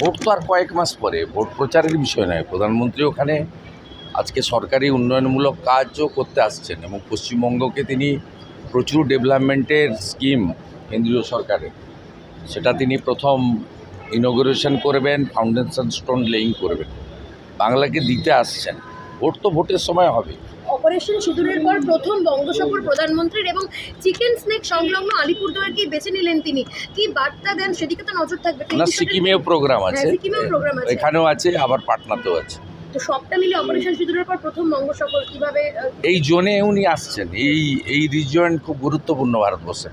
Vote তো আর কয়েক মাস পরে, ভোট প্রচারের বিষয় নয়। প্রধানমন্ত্রী ওখানে আজকে সরকারি উন্নয়নমূলক কাজও করতে আসছেন এবং পশ্চিমবঙ্গকে তিনি প্রচুর ডেভেলপমেন্টের স্কিম কেন্দ্রীয় সরকারের। সেটা তিনি প্রথম ইনোগ্রেশন করবেন ফাউন্ডেশন স্টোন লেইং করবেন। বাংলাকে দিতে আসছেন। ভোট তো ভোটের সময় হবে। অপারেশন সিঁদুরের পর প্রথম বঙ্গসফর প্রধানমন্ত্রীর এবং চিকেন স্নেক সংলগ্ন আলিপুরদুয়ারকেই বেছে নিলেন তিনি। কি বার্তা দেন? সেদিকে তো নজর থাকবে। না সিকিমেও প্রোগ্রাম আছে। হ্যাঁ, সিকিমেও program আছে। এখানেও আছে আবার পাটনাতেও আছে। তো সবটা মিলে অপারেশন সিঁদুরের পর প্রথম বঙ্গসফর কীভাবে এই জোনে উনি আসছেন। এই এই রিজন খুব গুরুত্বপূর্ণ ভারতবর্ষে।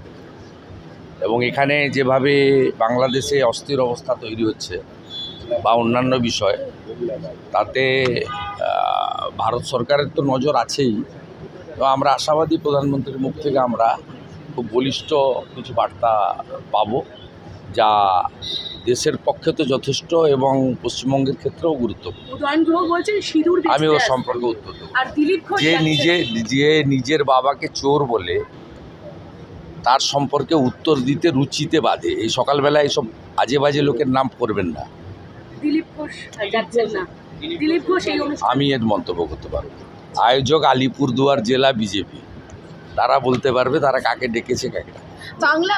এবং এখানে যেভাবে বাংলাদেশে অস্থির অবস্থা তৈরি হচ্ছে বা অন্যান্য বিষয় তাতে ভারত সরকারের তো নজর আছেই। তো আমরা আশাবাদী প্রধানমন্ত্রীর মুখ থেকে আমরা খুব বলিষ্ঠ কিছু বার্তা পাবো যা দেশের পক্ষে তো যথেষ্ট এবং পশ্চিমবঙ্গের ক্ষেত্রেও গুরুত্বপূর্ণ। আমি ওর সম্পর্কে উত্তর দেবো আর দিলীপ ঘোষ যে নিজে যে নিজের বাবাকে চোর বলে তার সম্পর্কে উত্তর দিতে রুচিতে বাধে। এই সকালবেলা এইসব আজে বাজে লোকের নাম করবেন না। দিলীপ ঘোষ যাচ্ছেন না। দিলীপ ঘোষ এই আমি এর মন্তব্য করতে পারব। আয়োজক আলিপুরদুয়ার জেলা বিজেপি। তারা বলতে পারবে তারা কাকে ডেকেছে কাকে বাংলা